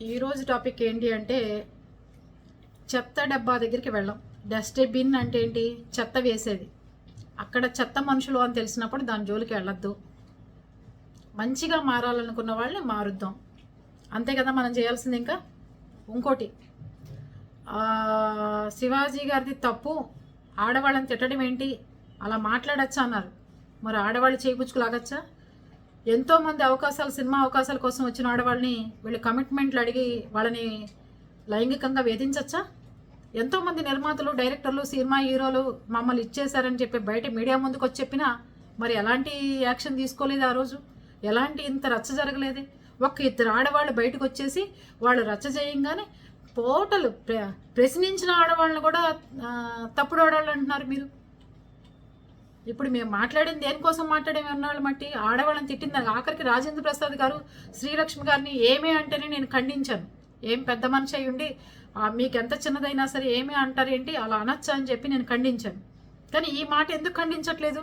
ఈరోజు టాపిక్ ఏంటి అంటే చెత్త డబ్బా దగ్గరికి వెళ్ళాం. డస్ట్బిన్ అంటే ఏంటి? చెత్త వేసేది. అక్కడ చెత్త మనుషులు అని తెలిసినప్పుడు దాని జోలికి వెళ్ళొద్దు. మంచిగా మారాలనుకున్న వాళ్ళని మారుద్దాం. అంతే కదా మనం చేయాల్సింది ఇంకా? ఇంకోటి శివాజీ గారిది తప్పు. ఆడవాళ్ళని తిట్టడం ఏంటి? అలా మాట్లాడచ్చా అన్నారు. మరి ఆడవాళ్ళు చేయిపుచ్చుకులాగచ్చా ఎంతోమంది అవకాశాలు సినిమా అవకాశాల కోసం వచ్చిన ఆడవాళ్ళని వీళ్ళు కమిట్మెంట్లు అడిగి వాళ్ళని లైంగికంగా వేధించచ్చా? ఎంతోమంది నిర్మాతలు డైరెక్టర్లు సినిమా హీరోలు మమ్మల్ని ఇచ్చేశారని చెప్పి బయట మీడియా ముందుకు వచ్చి చెప్పినా మరి ఎలాంటి యాక్షన్ తీసుకోలేదు ఆ రోజు? ఎలాంటి ఇంత రచ్చ జరగలేదు? ఒక్క ఇద్దరు ఆడవాళ్ళు బయటకు వచ్చేసి వాళ్ళు రచ్చ చేయంగానే టోటల్ ప్ర ప్రశ్నించిన ఆడవాళ్ళని కూడా తప్పుడు ఆడవాళ్ళు అంటున్నారు మీరు. ఇప్పుడు మేము మాట్లాడింది దేనికోసం మాట్లాడేమి అన్నాళ్ళు మట్టి ఆడవాళ్ళని తిట్టింది. ఆఖరికి రాజేంద్ర ప్రసాద్ గారు శ్రీలక్ష్మి గారిని ఏమే అంటేనే నేను ఖండించాను. ఏం పెద్ద మనిషి అయి ఉండి మీకు ఎంత చిన్నదైనా సరే ఏమి అంటారేంటి అలా అనొచ్చా? అని చెప్పి నేను ఖండించాను. కానీ ఈ మాట ఎందుకు ఖండించట్లేదు?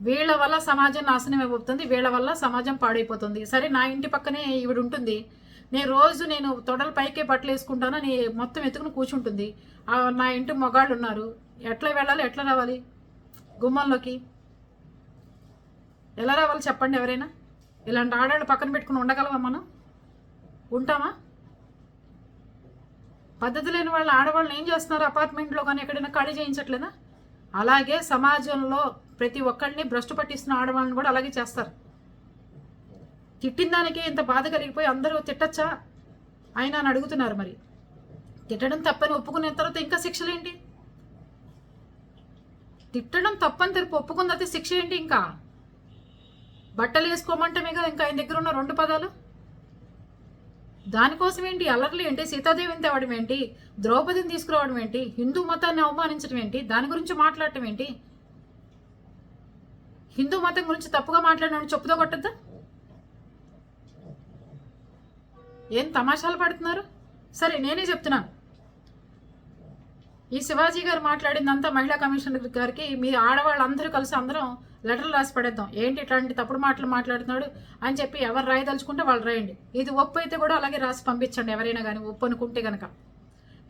వీళ్ళ వల్ల సమాజం నాశనం అయిపోతుంది వీళ్ళ వల్ల సమాజం పాడైపోతుంది. సరే నా ఇంటి పక్కనే ఈవిడ ఉంటుంది. నేను రోజు నేను తొడల పైకే బట్టలు వేసుకుంటాను నీ మొత్తం ఎత్తుకుని కూర్చుంటుంది. నా ఇంటి మొగాళ్ళు ఉన్నారు. ఎట్లా వెళ్ళాలి? ఎట్లా రావాలి? గుమ్మంలోకి. ఎలా రావాలి చెప్పండి ఎవరైనా? ఇలాంటి ఆడాళ్ళు పక్కన పెట్టుకుని ఉండగలమా మనం? ఉంటామా? పద్ధతి లేని వాళ్ళు ఆడవాళ్ళని ఏం చేస్తున్నారు? అపార్ట్మెంట్లో కానీ ఎక్కడైనా ఖాళీ చేయించట్లేదా? అలాగే సమాజంలో ప్రతి ఒక్కరిని భ్రష్టు పట్టిస్తున్న ఆడవాళ్ళని కూడా అలాగే చేస్తారు. తిట్టిన దానికే ఇంత బాధ కలిగిపోయి అందరూ తిట్టచ్చా? ఆయన అని అడుగుతున్నారు మరి. తిట్టడం తప్పని ఒప్పుకున్న తర్వాత ఇంకా శిక్షలేంటి? తిట్టడం తప్పని తెలిపి ఒప్పుకుంది అయితే శిక్ష ఏంటి ఇంకా? బట్టలు వేసుకోమంటమే కదా ఇంకా ఆయన దగ్గర ఉన్న రెండు పదాలు? దానికోసం ఏంటి అల్లర్లు ఏంటి? సీతాదేవిని తేవడం ఏంటి? ద్రౌపదిని తీసుకురావడం ఏంటి? హిందూ మతాన్ని అవమానించడం ఏంటి? దాని గురించి మాట్లాడటం ఏంటి? హిందూ మతం గురించి తప్పుగా మాట్లాడిన చెప్పుతో కొట్టద్దా? ఏం తమాషాలు పడుతున్నారు? సరే నేనే చెప్తున్నాను. ఈ శివాజీ గారు మాట్లాడిందంతా మహిళా కమిషనర్ గారికి మీ ఆడవాళ్ళందరూ కలిసి అందరం లెటర్లు రాసి పడేద్దాం. ఏంటి ఇట్లాంటి తప్పుడు మాటలు మాట్లాడుతున్నాడు అని చెప్పి ఎవరు రాయదలుచుకుంటే వాళ్ళు రాయండి. ఇది ఒప్పు అయితే కూడా అలాగే రాసి పంపించండి ఎవరైనా కానీ ఒప్పు అనుకుంటే కనుక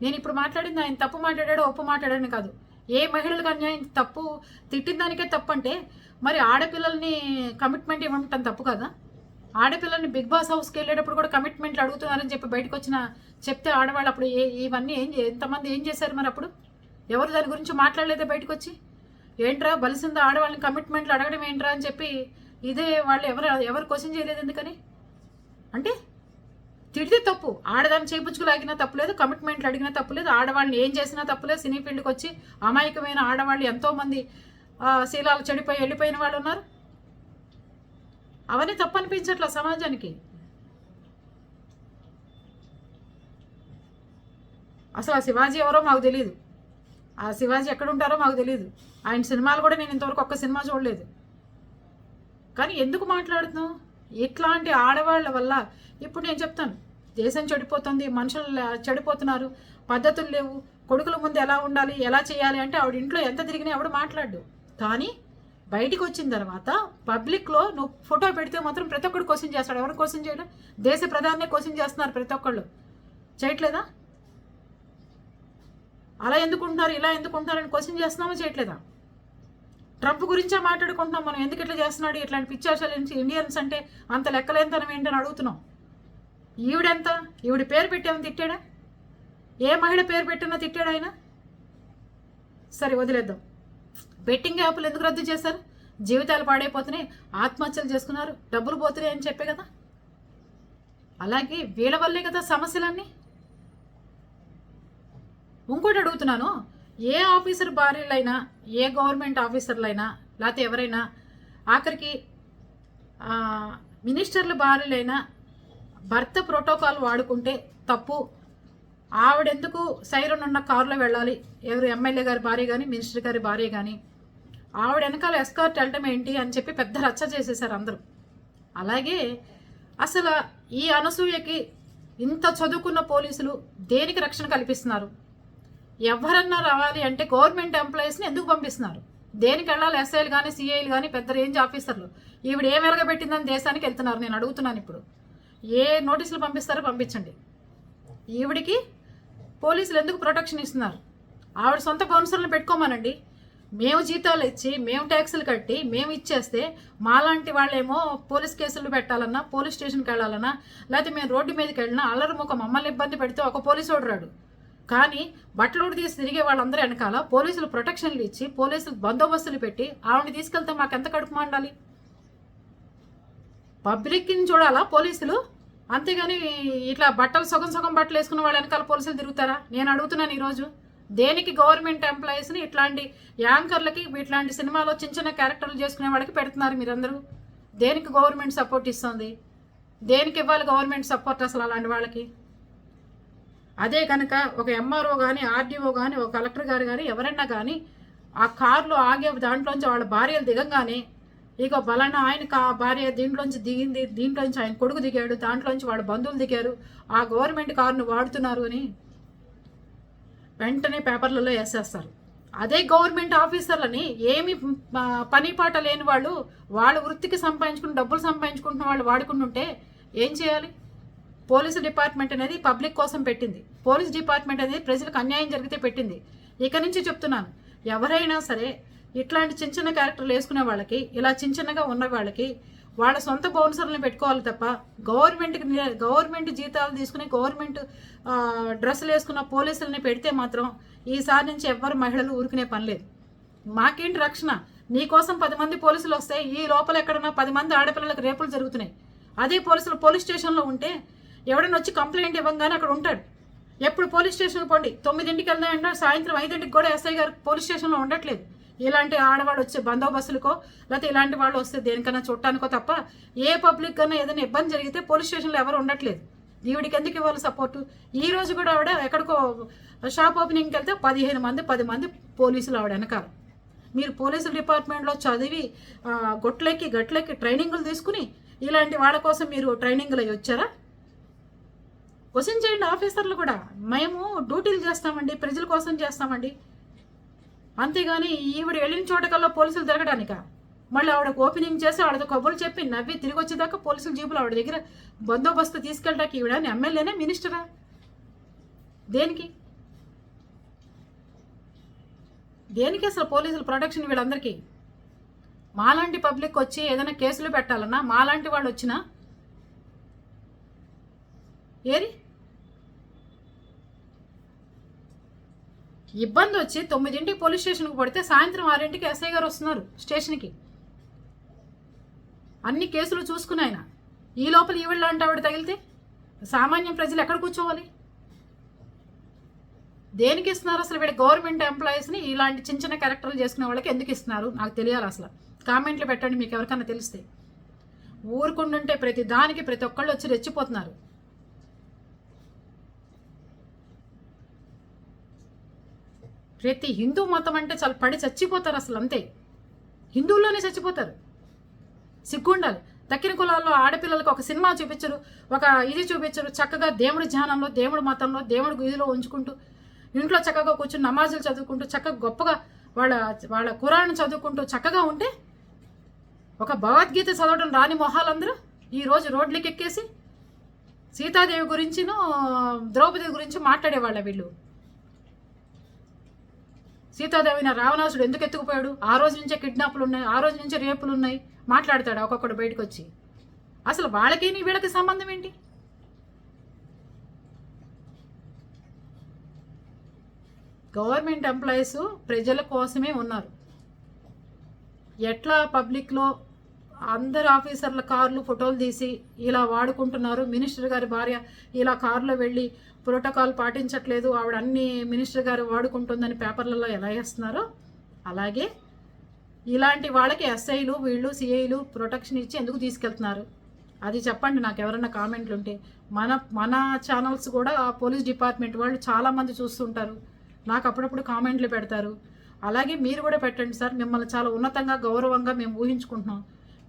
నేను ఇప్పుడు మాట్లాడింది ఆయన తప్పు మాట్లాడాడు ఒప్పు మాట్లాడాను కాదు. ఏ మహిళలకు అన్యాయం తప్పు తిట్టిన దానికే తప్పు అంటే మరి ఆడపిల్లల్ని కమిట్మెంట్ ఇవ్వటం తప్పు కదా? ఆడపిల్లల్ని బిగ్ బాస్ హౌస్కి వెళ్ళేటప్పుడు కూడా కమిట్మెంట్లు అడుగుతున్నారని చెప్పి బయటకు వచ్చిన చెప్తే ఆడవాళ్ళు అప్పుడు ఏ ఇవన్నీ ఏం ఎంతమంది ఏం చేశారు మరి అప్పుడు? ఎవరు దాని గురించి మాట్లాడలేదే బయటకు వచ్చి? ఏంట్రా బలిసిందా ఆడవాళ్ళని కమిట్మెంట్లు అడగడం ఏంట్రా అని చెప్పి ఇదే వాళ్ళు ఎవరు ఎవరు క్వశ్చన్ చేయలేదు ఎందుకని? అంటే తిడితే తప్పు. ఆడదాన్ని చేపుచ్చుకులాగినా తప్పులేదు కమిట్మెంట్లు అడిగినా తప్పులేదు ఆడవాళ్ళని ఏం చేసినా తప్పులేదు సినీ ఫీల్డ్కి వచ్చి అమాయకమైన ఆడవాళ్ళు ఎంతోమంది శీలాలు చెడిపోయి వెళ్ళిపోయిన వాళ్ళు ఉన్నారు. అవన్నీ తప్పనిపించట్ల సమాజానికి? అసలు ఆ శివాజీ ఎవరో మాకు తెలియదు ఆ శివాజీ ఎక్కడ ఉంటారో మాకు తెలియదు ఆయన సినిమాలు కూడా నేను ఇంతవరకు ఒక్క సినిమా చూడలేదు. కానీ ఎందుకు మాట్లాడుతున్నావు? ఇట్లాంటి ఆడవాళ్ళ వల్ల ఇప్పుడు నేను చెప్తాను. దేశం చెడిపోతుంది మనుషులు చెడిపోతున్నారు పద్ధతులు లేవు కొడుకుల ముందు ఎలా ఉండాలి ఎలా చేయాలి అంటే ఆవిడ ఇంట్లో ఎంత తిరిగినా ఎవడు మాట్లాడు కానీ బయటికి వచ్చిన తర్వాత పబ్లిక్లో నువ్వు ఫోటో పెడితే మాత్రం ప్రతి ఒక్కడు క్వశ్చన్ చేస్తాడు. ఎవరు క్వశ్చన్ చేయడం? దేశ ప్రధానే క్వశ్చన్ చేస్తున్నారు ప్రతి ఒక్కళ్ళు. చేయట్లేదా? అలా ఎందుకుంటున్నారు ఇలా ఎందుకుంటున్నారు అని క్వశ్చన్ చేస్తున్నామో చేయట్లేదా? ట్రంప్ గురించే మాట్లాడుకుంటున్నాం మనం. ఎందుకు ఇట్లా చేస్తున్నాడు? ఇట్లాంటి పిచ్చాశాలు ఇండియన్స్ అంటే అంత లెక్కలేనితనం ఏంటని అడుగుతున్నాం. ఈవిడెంత? ఈవిడ పేరు పెట్టామని తిట్టాడా? ఏ మహిళ పేరు పెట్టినా తిట్టాడు ఆయన? సరే వదిలేద్దాం. బెట్టింగ్ యాప్లు ఎందుకు రద్దు చేశారు? జీవితాలు పాడైపోతున్నాయి ఆత్మహత్యలు చేసుకున్నారు. డబ్బులు పోతున్నాయి అని చెప్పే కదా. అలాగే వీళ్ళ వల్లే కదా సమస్యలన్నీ. ఇంకోటి అడుగుతున్నాను. ఏ ఆఫీసర్ భార్యలైనా ఏ గవర్నమెంట్ ఆఫీసర్లైనా లేకపోతే ఎవరైనా ఆఖరికి మినిస్టర్ల భార్యలైనా భర్త ప్రోటోకాల్ వాడుకుంటే తప్పు. ఆవిడెందుకు సైరన్ ఉన్న కారులో వెళ్ళాలి? ఎవరు ఎమ్మెల్యే గారి భార్య కానీ మినిస్టర్ గారి భార్య కానీ ఆవిడ వెనకాల ఎస్కార్ట్ వెళ్ళటం ఏంటి అని చెప్పి పెద్ద రచ్చ చేసేసారు అందరూ. అలాగే అసలు ఈ అనసూయకి ఇంత చదువుకున్న పోలీసులు దేనికి రక్షణ కల్పిస్తున్నారు? ఎవరన్నా రావాలి అంటే గవర్నమెంట్ ఎంప్లాయీస్ని ఎందుకు పంపిస్తున్నారు? దేనికి వెళ్ళాలి ఎస్ఐలు కానీ సిఐలు కానీ పెద్ద రేంజ్ ఆఫీసర్లు? ఈవిడ ఏం వెలగబెట్టిందని దేశానికి వెళ్తున్నారు? నేను అడుగుతున్నాను ఇప్పుడు. ఏ నోటీసులు పంపిస్తారో పంపించండి. ఈవిడికి పోలీసులు ఎందుకు ప్రొటెక్షన్ ఇస్తున్నారు? ఆవిడ సొంత బౌన్సర్లను పెట్టుకోమనండి. మేము జీతాలు ఇచ్చి మేము ట్యాక్సులు కట్టి మేము ఇచ్చేస్తే మాలాంటి వాళ్ళేమో పోలీస్ కేసులు పెట్టాలన్నా పోలీస్ స్టేషన్కి వెళ్ళాలన్నా లేకపోతే మేము రోడ్డు మీదకి వెళ్ళినా అల్లరి ముఖం మమ్మల్ని ఇబ్బంది పెడితే ఒక పోలీసు రాడు కానీ బట్టలు తీసి తిరిగే వాళ్ళందరూ వెనకాల పోలీసులు ప్రొటెక్షన్లు ఇచ్చి పోలీసులు బందోబస్తులు పెట్టి ఆవిడని తీసుకెళ్తే మాకు ఎంత కడుపు మండాలి? పబ్లిక్ని చూడాలా పోలీసులు? అంతేగాని ఇట్లా బట్టలు సగం సగం బట్టలు వేసుకున్న వాళ్ళ వెనకాల పోలీసులు తిరుగుతారా? నేను అడుగుతున్నాను ఈరోజు. దేనికి గవర్నమెంట్ ఎంప్లాయీస్ని ఇట్లాంటి యాంకర్లకి ఇట్లాంటి సినిమాలో చిన్న చిన్న క్యారెక్టర్లు చేసుకునే వాళ్ళకి పెడుతున్నారు మీరందరూ? దేనికి గవర్నమెంట్ సపోర్ట్ ఇస్తుంది? దేనికి ఇవ్వాలి గవర్నమెంట్ సపోర్ట్ అసలు అలాంటి వాళ్ళకి? అదే కనుక ఒక ఎంఆర్ఓ కానీ ఆర్డీఓ కానీ ఒక కలెక్టర్ గారు కానీ ఎవరైనా కానీ ఆ కారులో ఆగే దాంట్లోంచి వాళ్ళ భార్యలు దిగంగానే ఇక బలానా ఆయన కా భార్య దీంట్లోంచి దిగింది దీంట్లోంచి ఆయన కొడుకు దిగాడు దాంట్లోంచి వాళ్ళ బంధువులు దిగారు ఆ గవర్నమెంట్ కారును వాడుతున్నారు అని వెంటనే పేపర్లలో వేసేస్తారు. అదే గవర్నమెంట్ ఆఫీసర్లని ఏమి పని పాట లేని వాళ్ళు వాళ్ళ వృత్తికి సంపాదించుకుని డబ్బులు సంపాదించుకుంటున్న వాళ్ళు వాడుకుంటుంటే ఏం చేయాలి? పోలీసు డిపార్ట్మెంట్ అనేది పబ్లిక్ కోసం పెట్టింది. పోలీస్ డిపార్ట్మెంట్ అనేది ప్రజలకు అన్యాయం జరిగితే పెట్టింది. ఇక నుంచి చెప్తున్నాను ఎవరైనా సరే ఇట్లాంటి చిన్న చిన్న క్యారెక్టర్లు వేసుకునే వాళ్ళకి ఇలా చిన్న చిన్నగా ఉన్న వాళ్ళకి వాళ్ళ సొంత బౌన్సర్లను పెట్టుకోవాలి తప్ప గవర్నమెంట్కి గవర్నమెంట్ జీతాలు తీసుకుని గవర్నమెంట్ డ్రెస్సులు వేసుకున్న పోలీసులని పెడితే మాత్రం ఈసారి నుంచి ఎవ్వరు మహిళలు ఊరుకునే పని లేదు. మాకేంటి రక్షణ? నీకోసం పది మంది పోలీసులు వస్తే ఈ లోపల ఎక్కడన్నా పది మంది ఆడపిల్లలకు రేపులు జరుగుతున్నాయి. అదే పోలీసులు పోలీస్ స్టేషన్లో ఉంటే ఎవడన్నా వచ్చి కంప్లైంట్ ఇవ్వగానే అక్కడ ఉంటాడు. ఎప్పుడు పోలీస్ స్టేషన్కి పోండి. తొమ్మిదింటికి వెళ్దామంటే సాయంత్రం ఐదింటికి కూడా ఎస్ఐ గారు పోలీస్ స్టేషన్లో ఉండట్లేదు. ఇలాంటి ఆడవాళ్ళు వచ్చే బందోబస్తులకో లేకపోతే ఇలాంటి వాళ్ళు వస్తే దేనికన్నా చూడటానికో తప్ప ఏ పబ్లిక్ కన్నా ఏదైనా ఇబ్బంది జరిగితే పోలీస్ స్టేషన్లో ఎవరు ఉండట్లేదు. ఈవిడికి ఎందుకు ఇవ్వాలి సపోర్టు? ఈ రోజు కూడా ఆవిడ ఎక్కడికో షాప్ ఓపెనింగ్కి వెళ్తే పదిహేను మంది పది మంది పోలీసులు ఆవిడ వెనకాల. మీరు పోలీసుల డిపార్ట్మెంట్లో చదివి గొట్లెక్కి గట్లెక్కి ట్రైనింగులు తీసుకుని ఇలాంటి వాళ్ళ కోసం మీరు ట్రైనింగ్లు అయ్యి వచ్చారా? క్వశ్చన్ చేయండి ఆఫీసర్లు కూడా. మేము డ్యూటీలు చేస్తామండి ప్రజల కోసం చేస్తామండి. అంతేగాని ఈవిడ వెళ్ళిన చోటకల్లా పోలీసులు తిరగడానిక? మళ్ళీ ఆవిడ ఓపెనింగ్ చేసి ఆవిడతో కబుర్లు చెప్పి నవ్వి తిరిగి వచ్చేదాకా పోలీసులు జీపులు ఆవిడ దగ్గర బందోబస్తు తీసుకెళ్ళడానికి ఈవిడ ఎమ్మెల్యేనే మినిస్టరా? దేనికి? దేనికి అసలు పోలీసులు ప్రొటెక్షన్ వీళ్ళందరికీ? మాలాంటి పబ్లిక్ వచ్చి ఏదైనా కేసులు పెట్టాలన్నా మాలాంటి వాళ్ళు వచ్చినా? ఏరి? ఇబ్బంది వచ్చి తొమ్మిదింటికి పోలీస్ స్టేషన్కి పడితే సాయంత్రం ఆరింటికి ఎస్ఐ గారు వస్తున్నారు స్టేషన్కి. అన్ని కేసులు చూసుకుని ఆయన. ఈ లోపల ఈవిళ్ళ లాంటి ఆవిడ తగిలితే సామాన్య ప్రజలు ఎక్కడ కూర్చోవాలి? దేనికి ఇస్తున్నారు అసలు వీడి గవర్నమెంట్ ఎంప్లాయీస్ని? ఇలాంటి చిన్న చిన్న క్యారెక్టర్లు చేసుకునే వాళ్ళకి ఎందుకు ఇస్తున్నారు? నాకు తెలియాలి అసలు. కామెంట్లు పెట్టండి మీకు ఎవరికైనా తెలిస్తే. ఊరుకుంటుంటే ప్రతి దానికి ప్రతి ఒక్కళ్ళు వచ్చి రెచ్చిపోతున్నారు. ప్రతి హిందూ మతం అంటే చాలా పడి చచ్చిపోతారు అసలు అంతే. హిందువుల్లోనే చచ్చిపోతారు. సిగ్గుండాలి. దక్కిన కులాల్లో ఆడపిల్లలకు ఒక సినిమా చూపించరు ఒక ఇది చూపించరు చక్కగా దేవుడి ధ్యానంలో దేవుడి మతంలో దేవుడి ఇదిలో ఉంచుకుంటూ ఇంట్లో చక్కగా కూర్చుని నమాజులు చదువుకుంటూ చక్కగా గొప్పగా వాళ్ళ వాళ్ళ కురాన్ని చదువుకుంటూ చక్కగా ఉంటే ఒక భగవద్గీత చదవడం రాని మొహాలందరూ ఈరోజు రోడ్లకి ఎక్కేసి సీతాదేవి గురించిను ద్రౌపది గురించి మాట్లాడేవాళ్ళ వీళ్ళు. సీతాదేవిన రావణాసుడు ఎందుకు ఎత్తుకుపోయాడు? ఆ రోజు నుంచే కిడ్నాప్లు ఉన్నాయి ఆ రోజు నుంచే రేపులు ఉన్నాయి. మాట్లాడతాడు ఒక్కొక్కడు బయటకు వచ్చి అసలు వాళ్ళకి నీ వీళ్ళకి సంబంధం ఏంటి? గవర్నమెంట్ ఎంప్లాయీస్ ప్రజల కోసమే ఉన్నారు. ఎట్లా పబ్లిక్లో అందరు ఆఫీసర్ల కార్లు ఫోటోలు తీసి ఇలా వాడుకుంటున్నారు. మినిస్టర్ గారి భార్య ఇలా కారులో వెళ్ళి ప్రోటోకాల్ పాటించట్లేదు. ఆవిడ అన్ని మినిస్టర్ గారు వాడుకుంటుందని పేపర్లలో ఎలా వేస్తున్నారో అలాగే ఇలాంటి వాళ్ళకి ఎస్ఐలు వీళ్ళు సిఐలు ప్రొటెక్షన్ ఇచ్చి ఎందుకు తీసుకెళ్తున్నారు? అది చెప్పండి. నాకు ఎవరైనా కామెంట్లు ఉంటే మన మన ఛానల్స్ కూడా ఆ పోలీస్ డిపార్ట్మెంట్ వాళ్ళు చాలామంది చూస్తుంటారు నాకు అప్పుడప్పుడు కామెంట్లు పెడతారు. అలాగే మీరు కూడా పెట్టండి సార్. మిమ్మల్ని చాలా ఉన్నతంగా గౌరవంగా మేము ఊహించుకుంటున్నాం.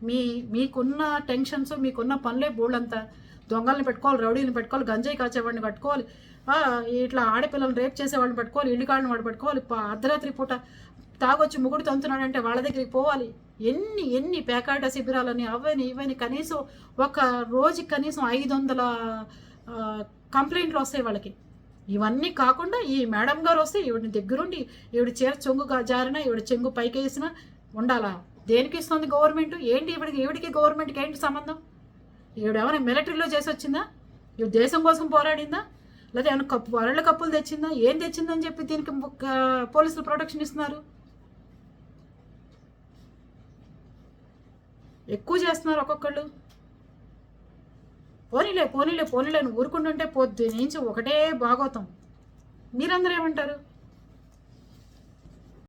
మీ మీకున్న టెన్షన్స్ మీకున్న పనులే బోళ్ళంతా. దొంగల్ని పెట్టుకోవాలి రౌడీని పెట్టుకోవాలి గంజాయి కాచేవాడిని పట్టుకోవాలి ఇట్లా ఆడపిల్లల్ని రేప్ చేసేవాడిని పట్టుకోవాలి ఇల్లు కాడిని వాడు పట్టుకోవాలి అర్ధరాత్రి పూట తాగొచ్చి ముగుడు తంతున్నాడంటే వాళ్ళ దగ్గరికి పోవాలి. ఎన్ని ఎన్ని పేకాట శిబిరాలని అవని ఇవని కనీసం ఒక రోజుకి కనీసం ఐదు వందల కంప్లైంట్లు వస్తాయి వాళ్ళకి. ఇవన్నీ కాకుండా ఈ మేడం గారు వస్తే ఈవిడిని దగ్గరుండి ఈవిడ చీర చెంగు జారిన ఈవిడ చెంగు పైకి ఉండాలా? దేనికి ఇస్తుంది గవర్నమెంట్ ఏంటి ఇవిడికి ఈవిడికి గవర్నమెంట్కి ఏంటి సంబంధం? ఈవిడ ఏమైనా మిలిటరీలో చేసి వచ్చిందా? ఈవిడ దేశం కోసం పోరాడిందా? లేదా ఏమైనా కప్పు వరల్డ్ కప్పులు తెచ్చిందా? ఏం తెచ్చిందని చెప్పి దీనికి పోలీసులు ప్రొటెక్షన్ ఇస్తున్నారు? ఎక్కువ చేస్తున్నారు ఒక్కొక్కళ్ళు. పోనీలే పోనీలే పోనీలే అని ఊరుకుంటుంటే పొద్దు. నుంచి ఒకటే భాగోతం. మీరందరూ ఏమంటారు?